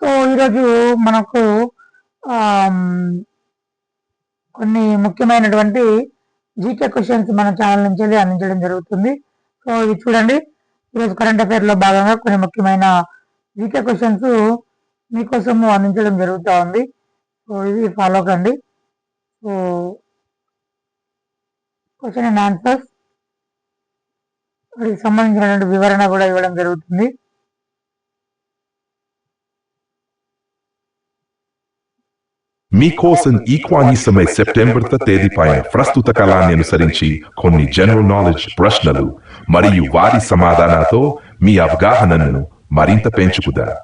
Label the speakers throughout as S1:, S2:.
S1: So ఈరోజు మనకు కొన్ని ముఖ్యమైనటువంటి జీకే క్వశ్చన్స్ మన ఛానల్ నుంచి వెళ్ళి అందించడం జరుగుతుంది. సో ఇది చూడండి. ఈరోజు కరెంట్ అఫైర్లో భాగంగా కొన్ని ముఖ్యమైన జీకే క్వశ్చన్స్ మీకోసము అందించడం జరుగుతూ ఉంది. సో ఇది ఫాలో కండి. సో క్వశ్చన్ అండ్ ఆన్సర్స్ వాటికి సంబంధించినటువంటి వివరణ కూడా ఇవ్వడం జరుగుతుంది.
S2: మీకోసం ఈక్వానిసమై సెప్టెంబర్ తేదీపై ప్రస్తుత కాలాన్ని అనుసరించి కొన్ని జనరల్ నాలెడ్జ్ ప్రశ్నలు మరియు వారి సమాధానాలతో మీ అవగాహనను మరింత పెంచుకుదా.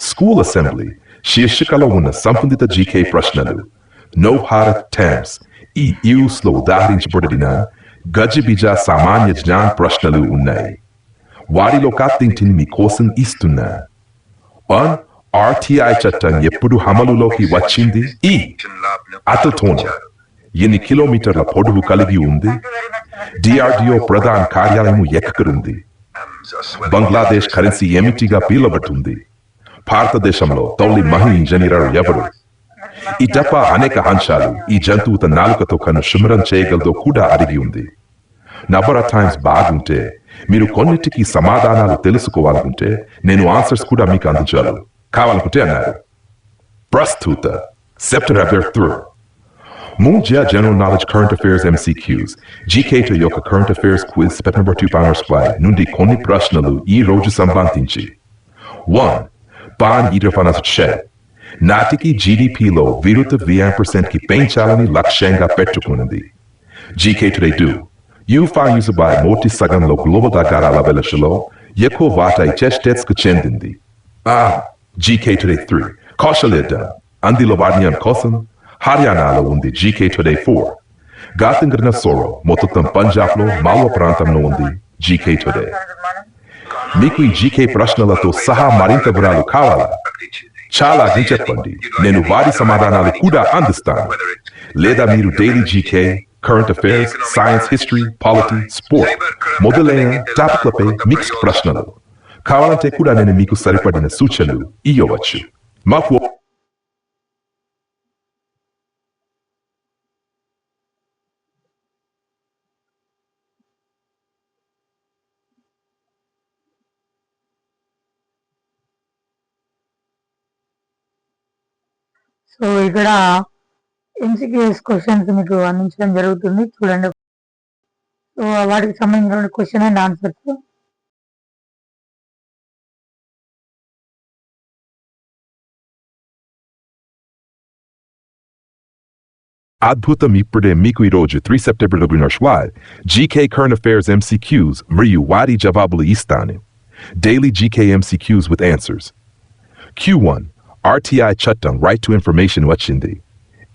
S2: స్కూల్ అసెంబ్లీ శీర్షికలో ఉన్న సంబంధిత జీకే ప్రశ్నలు. నో భారత్ టైమ్స్ ఈ e యూస్లో ఉదాహరించబడిన గజిబిజ సామాన్య జ్ఞాన ప్రశ్నలు ఉన్నాయి. వారిలో కాతింటిని మీకోసం ఇస్తున్నా. ఆర్టీఐ చట్టం ఎప్పుడు అమలులోకి వచ్చింది? ఈ అతతోన ఎన్ని కిలోమీటర్ల పొడవు కలిగి ఉంది? డిఆర్డిఓ ప్రధాన కార్యాలయం ఎక్కడుంది? బంగ్లాదేశ్ కరెన్సీ ఏమిటిగా పీలబడుతుంది భారతదేశంలో తొలి మహిళ ఇంజనీర్ ఎవరు? ఈ డబ్బా అనేక అంశాలు ఈ జంతువు తన నాలుకతో కను శుభ్రం చేయగలదో కూడా అడిగి ఉంది. నవర టైమ్స్ బాగుంటే మీరు కొన్నిటికి సమాధానాలు తెలుసుకోవాలనుకుంటే నేను ఆన్సర్స్ కూడా మీకు అందించాలి కావాలనుకుంటే అన్నారు. ప్రస్తుత September through. Munja General Knowledge Current Affairs MCQs, GK to యొక్క Current Affairs Quiz September 2 Power Supply నుండి కొన్ని ప్రశ్నలు ఈ రోజు సంబంధించి. 1. పాన్ ఈరఫనస్ షెడ్ నాటికి జీడిపిలో విరుద్ధ వ్యయం పర్సెంట్కి పెంచాలని లక్ష్యంగా పెట్టుకున్నది. జీకే టుడే డు యూఫా యూజ్ బై మోటి సగంలో గ్లోబల్ ఆగారాల వెలసలో ఎక్కువ వాటా చెస్టెట్స్కు చెందింది. ఆ జీకే టుడే త్రీ కౌశల్యడ్డ అందిలో వాణ్యం కోసం హర్యానాలో ఉంది జీకే టుడే ఫోర్ గాతంగరిన సోరో మొత్తం పంజాబ్లో మాల్వ ప్రాంతంలో ఉంది జీకే టుడే మీకు ఈ జీకే ప్రశ్నలతో సహా మరింత వివరాలు కావాలా చాలా చెప్పండి నేను వారి సమాధానాలు కూడా అందిస్తాను లేదా మీరు daily GK current affairs science history polity sport మొదలైన టాపిక్లపై మిక్స్డ్ ప్రశ్నలు కావాలంటే కూడా నేను మీకు సరిపడిన సూచనలు ఇవ్వవచ్చు మాకు
S1: సో ఇక్కడ ఎంసీక్యూఎస్ క్వశ్చన్స్ మీకు అందించడం జరుగుతుంది. చూడండి. సో వాటికి సంబంధించిన question and answers
S2: అద్భుతం ఇప్పుడే మీకు ఈరోజు three September నర్ష్వాల్ GK current affairs MCQs మరియు వారి జవాబులు ఇస్తాను daily GK MCQs with answers Q1 RTI చట్టం రైట్ టు ఇన్ఫర్మేషన్ వచ్చింది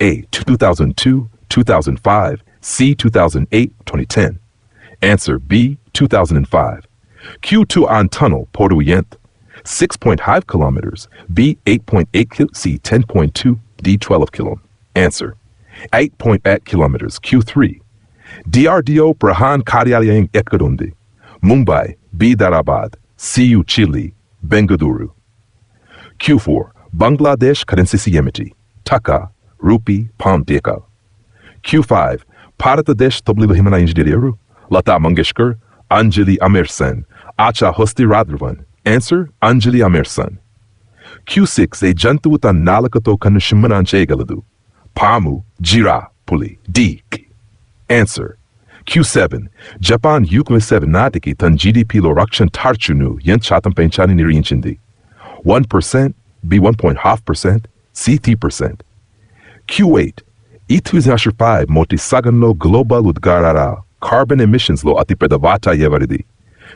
S2: A 2002 2005 C 2008 2010 Answer B 2005 Q2 on tunnel Porto Yent 6.5 kilometers B 8.8 kil- C 10.2 D 12 kilo Answer 8.8 kilometers, Q3. DRDO Prahan Karyalayam Ekkarundi, Mumbai, Bidarabad, CU Chile, Bengaluru. Q4, Bangladesh Karensisimiti, Taka, Rupi, Palm Dekal. Q5, Paratadesh Tabli Bahimana Engineeru, Lata Mangeshkar, Anjali Amersen, Acha Hosti Radhavan. Answer, Anjali Amersen. Q6, E Jantu Uta Nalakato Kanushimmananche Galadu. Pamu Jirapuli Dik. Answer. Q7. Japan Euclid 7 natiki tan GDP lorakshan tarchunu yen chatam penchani nirinchindi. 1%, B1.5%, CT%. Q8. Itwizashir 5 motisagano global udgarara carbon emissions lo atipedavata yevaridi.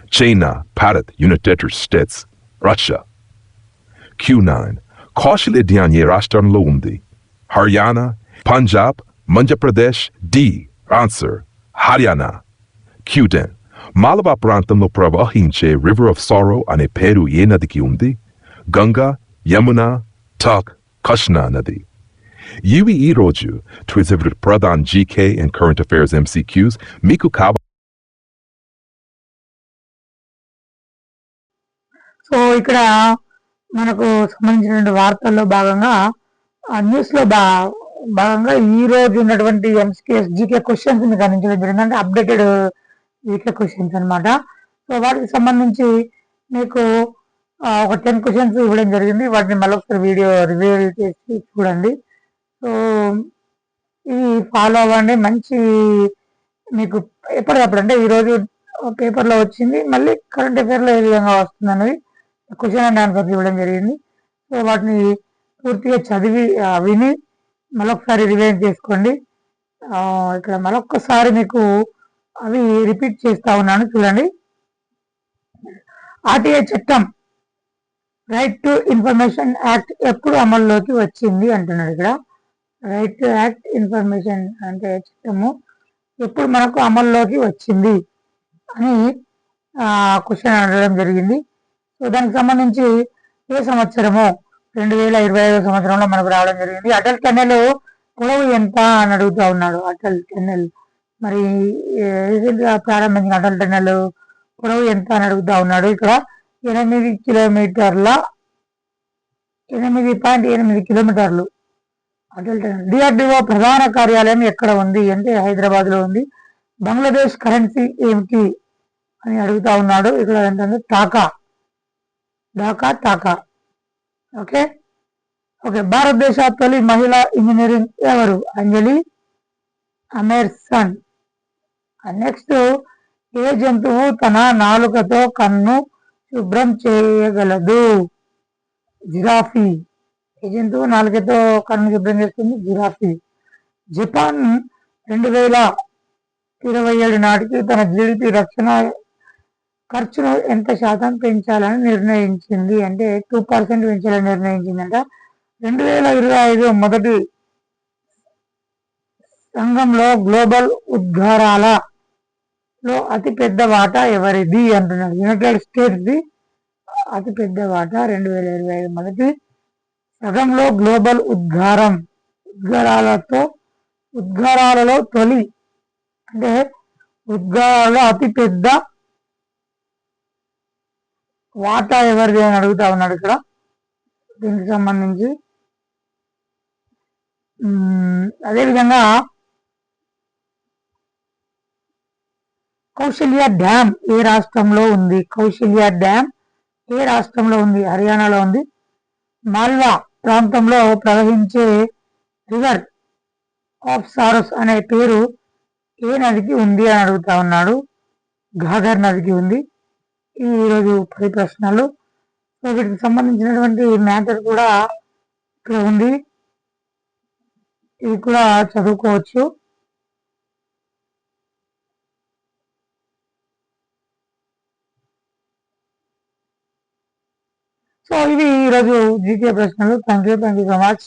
S2: China, Bharat, United States, Russia. Q9. Kaushal Idyanye Rashtan Lo Undi. Haryana, Punjab, Madhya Pradesh, D. Answer, Haryana. Q10, Malabar ప్రాంతంలో ప్రవహించే river of sorrow అనే పేరు ఏ నదికి ఉంది Ganga Yamuna talk కష్ణ నది ఇవి ఈ రోజు ట్విజర్ Pradhan GK and current affairs MCQs మీకు కావ
S1: సో ఇక్కడ మనకు సంబంధించిన వార్తల్లో భాగంగా ఆ న్యూస్లో బా భాగంగా ఈ రోజు ఉన్నటువంటి ఎంసీఎస్ జీకే క్వశ్చన్స్ మీకు అందించడం జరిగింది అంటే అప్డేటెడ్ జీకే క్వశ్చన్స్ అనమాట సో వాటికి సంబంధించి మీకు ఒక టెన్ క్వశ్చన్స్ ఇవ్వడం జరిగింది. వాటిని మళ్ళీ ఒకసారి వీడియో రివ్యూ చేసి చూడండి. సో ఇవి ఫాలో అవ్వండి. మంచి మీకు ఎప్పటికప్పుడు అంటే ఈరోజు పేపర్లో వచ్చింది. మళ్ళీ కరెంట్ అఫేర్లో ఏ విధంగా వస్తుంది అనేది క్వశ్చన్ అండ్ ఆన్సర్స్ ఇవ్వడం జరిగింది. సో వాటిని పూర్తిగా చదివి విని మరొకసారి రివైజ్ చేసుకోండి. ఇక్కడ మరొకసారి మీకు అవి రిపీట్ చేస్తా ఉన్నాను చూడండి. ఆర్టీఐ చట్టం రైట్ టు ఇన్ఫర్మేషన్ యాక్ట్ ఎప్పుడు అమల్లోకి వచ్చింది అంటున్నాడు ఇక్కడ. రైట్ టు యాక్ట్ ఇన్ఫర్మేషన్ అంటే చట్టము ఎప్పుడు మనకు అమల్లోకి వచ్చింది అని క్వశ్చన్ అడగడం జరిగింది. సో దానికి సంబంధించి ఏ సంవత్సరము రెండు వేల ఇరవై ఐదో సంవత్సరంలో మనకు రావడం జరిగింది. అటల్ టన్నెల్ పొడవు ఎంత అని అడుగుతా ఉన్నాడు అటల్ టెన్నెల్ మరి రీసెంట్గా ప్రారంభించిన అటల్ టన్నెల్ పొడవు ఎంత అని అడుగుతా ఉన్నాడు. ఇక్కడ ఎనిమిది కిలోమీటర్ల ఎనిమిది పాయింట్ ఎనిమిది కిలోమీటర్లు అటల్ టన్నెల్ డిఆర్డిఓ ప్రధాన కార్యాలయం ఎక్కడ ఉంది? అంటే హైదరాబాద్లో ఉంది. బంగ్లాదేశ్ కరెన్సీ ఏమిటి అని అడుగుతా ఉన్నాడు. ఇక్కడ ఏంటంటే టాకా. ఢాకా టాకా. ఓకే? ఓకే భారతదేశ తొలి మహిళా ఇంజనీరింగ్ ఎవరు? అంజలి అమెర్సన్ నెక్స్ట్ ఏ జంతువు తన నాలుకతో కన్ను శుభ్రం చేయగలదు? జిరాఫీ. ఏ జంతువు నాలుకతో కన్ను శుభ్రం చేస్తుంది? జిరాఫీ. జపాన్ రెండు వేల ఇరవై ఏడు నాటికి తన జీడిపి రక్షణ ఖర్చును ఎంత శాతం పెంచాలని నిర్ణయించింది అంటే టూ పర్సెంట్ పెంచాలని నిర్ణయించిందంట. రెండు వేల ఇరవై ఐదు మొదటి రంగంలో గ్లోబల్ ఉద్గారాల లో వాట వాటా ఎవరిది అంటున్నారు. యునైటెడ్ స్టేట్స్ది అతిపెద్ద వాట వాటా రెండు వేల ఇరవై ఐదు మొదటి సగంలో గ్లోబల్ ఉద్గారం ఉద్గారాలతో ఉద్గారాలలో తొలి అంటే ఉద్గారాలలో అతిపెద్ద వాటా ఎవరిది అని అడుగుతా ఉన్నాడు ఇక్కడ. దీనికి సంబంధించి. అదేవిధంగా కౌశల్య డ్యామ్ ఏ రాష్ట్రంలో ఉంది? కౌశల్య డ్యామ్ ఏ రాష్ట్రంలో ఉంది? హర్యానాలో ఉంది. మాల్వా ప్రాంతంలో ప్రవహించే రివర్ ఆఫ్ సారస్ అనే పేరు ఏ నదికి ఉంది అని అడుగుతా ఉన్నాడు. ఘాగర్ నదికి ఉంది. ఈరోజు పది ప్రశ్నలు సో వీటికి సంబంధించినటువంటి మ్యాటర్ కూడా ఇక్కడ ఉంది. ఇది కూడా చదువుకోవచ్చు. సో ఇవి ఈరోజు జీకే ప్రశ్నలు. Thank you thank you so much